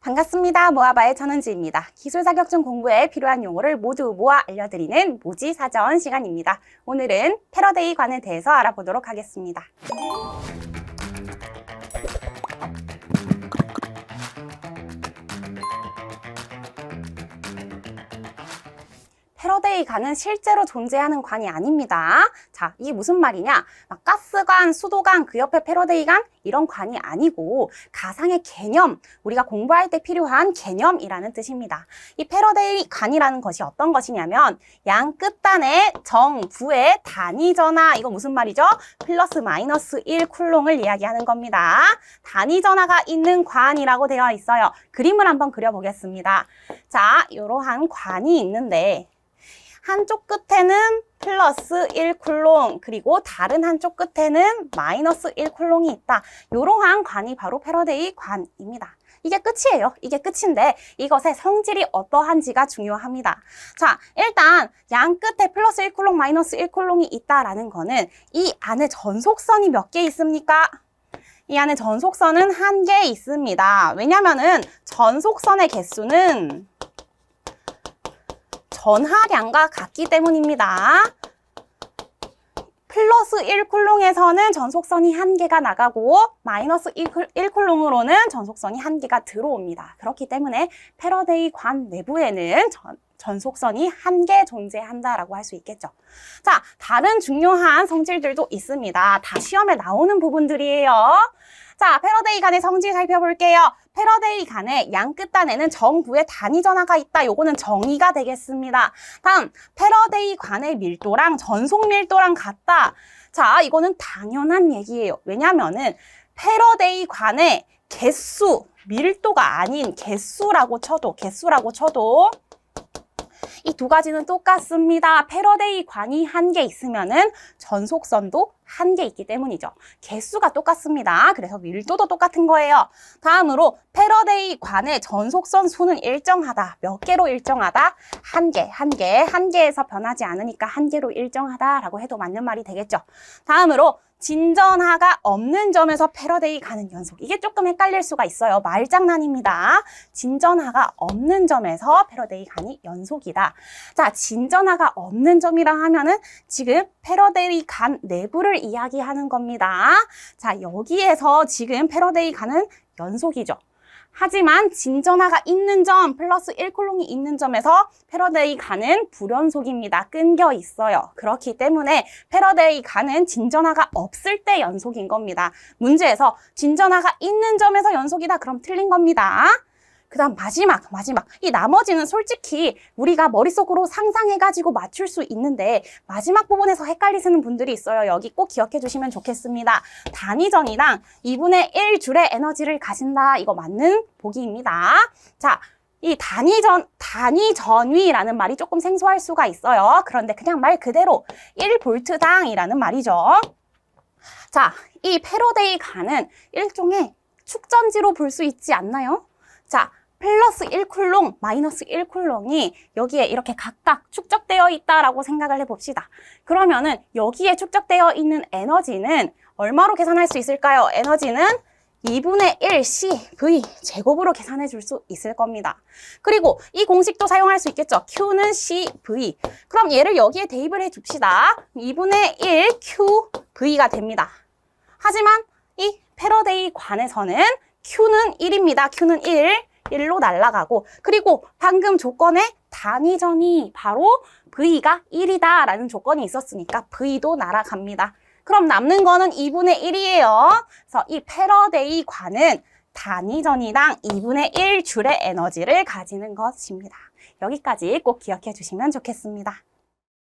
반갑습니다. 모아바의 천은지입니다. 기술 자격증 공부에 필요한 용어를 모두 모아 알려드리는 모지 사전 시간입니다. 오늘은 패러데이 관에 대해서 알아보도록 하겠습니다. 패러데이 관은 실제로 존재하는 관이 아닙니다. 자, 이게 무슨 말이냐? 막 가스관, 수도관, 그 옆에 패러데이 관 이런 관이 아니고 가상의 개념, 우리가 공부할 때 필요한 개념이라는 뜻입니다. 이 패러데이 관이라는 것이 어떤 것이냐면 양 끝단의 정부의 단위 전화 이거 무슨 말이죠? 플러스 마이너스 1 쿨롱을 이야기하는 겁니다. 단위 전화가 있는 관이라고 되어 있어요. 그림을 한번 그려보겠습니다. 자, 이러한 관이 있는데 한쪽 끝에는 플러스 1쿨롱 그리고 다른 한쪽 끝에는 마이너스 1쿨롱이 있다. 이러한 관이 바로 패러데이 관입니다. 이게 끝이에요. 이게 끝인데 이것의 성질이 어떠한지가 중요합니다. 자, 일단 양 끝에 플러스 1쿨롱, 마이너스 1쿨롱이 있다라는 거는 이 안에 전속선이 몇 개 있습니까? 이 안에 전속선은 한 개 있습니다. 왜냐면은 전속선의 개수는 전하량과 같기 때문입니다. 플러스 1쿨롱에서는 전속선이 한 개가 나가고 마이너스 1쿨롱으로는 전속선이 한 개가 들어옵니다. 그렇기 때문에 패러데이 관 내부에는 전, 전속선이 한 개 존재한다라고 할 수 있겠죠. 자, 다른 중요한 성질들도 있습니다. 다 시험에 나오는 부분들이에요. 자, 패러데이 간의 성질 살펴볼게요. 패러데이 간의 양 끝단에는 정부의 단위 전하가 있다. 요거는 정의가 되겠습니다. 다음, 패러데이 관의 밀도랑 전속 밀도랑 같다. 자, 이거는 당연한 얘기예요. 왜냐면은 패러데이 관의 개수, 밀도가 아닌 개수라고 쳐도, 개수라고 쳐도 이 두 가지는 똑같습니다. 패러데이 관이 한 개 있으면은 전속선도 한 개 있기 때문이죠. 개수가 똑같습니다. 그래서 밀도도 똑같은 거예요. 다음으로 패러데이 관의 전속선 수는 일정하다. 몇 개로 일정하다? 한 개, 한 개, 한 개에서 변하지 않으니까 한 개로 일정하다라고 해도 맞는 말이 되겠죠. 다음으로 진전하가 없는 점에서 패러데이 가는 연속. 이게 조금 헷갈릴 수가 있어요. 말장난입니다. 진전하가 없는 점에서 패러데이 간이 연속이다. 자, 진전하가 없는 점이라 하면은 지금 패러데이 간 내부를 이야기하는 겁니다. 자, 여기에서 지금 패러데이 간은 연속이죠. 하지만 진전하가 있는 점, 플러스 1콜롱이 있는 점에서 패러데이 간은 불연속입니다. 끊겨 있어요. 그렇기 때문에 패러데이 간은 진전하가 없을 때 연속인 겁니다. 문제에서 진전하가 있는 점에서 연속이다. 그럼 틀린 겁니다. 그 다음 마지막, 마지막. 이 나머지는 솔직히 우리가 머릿속으로 상상해가지고 맞출 수 있는데 마지막 부분에서 헷갈리시는 분들이 있어요. 여기 꼭 기억해 주시면 좋겠습니다. 단위전이랑 2분의 1 줄의 에너지를 가진다. 이거 맞는 보기입니다. 자, 이 단위전, 단위전위라는 말이 조금 생소할 수가 있어요. 그런데 그냥 말 그대로 1볼트당이라는 말이죠. 자, 이 패러데이 간은 일종의 축전지로 볼 수 있지 않나요? 자, 플러스 1쿨롱, 마이너스 1쿨롱이 여기에 이렇게 각각 축적되어 있다라고 생각을 해봅시다. 그러면은 여기에 축적되어 있는 에너지는 얼마로 계산할 수 있을까요? 에너지는 2분의 1 CV 제곱으로 계산해 줄 수 있을 겁니다. 그리고 이 공식도 사용할 수 있겠죠. Q는 CV. 그럼 얘를 여기에 대입을 해 줍시다. 2분의 1 QV가 됩니다. 하지만 이 패러데이 관에서는 Q는 1입니다. Q는 1. 1로 날아가고 그리고 방금 조건에 단위전이 바로 V가 1이다 라는 조건이 있었으니까 V도 날아갑니다. 그럼 남는 거는 2분의 1이에요. 그래서 이 패러데이 관은 단위전이당 2분의 1 줄의 에너지를 가지는 것입니다. 여기까지 꼭 기억해 주시면 좋겠습니다.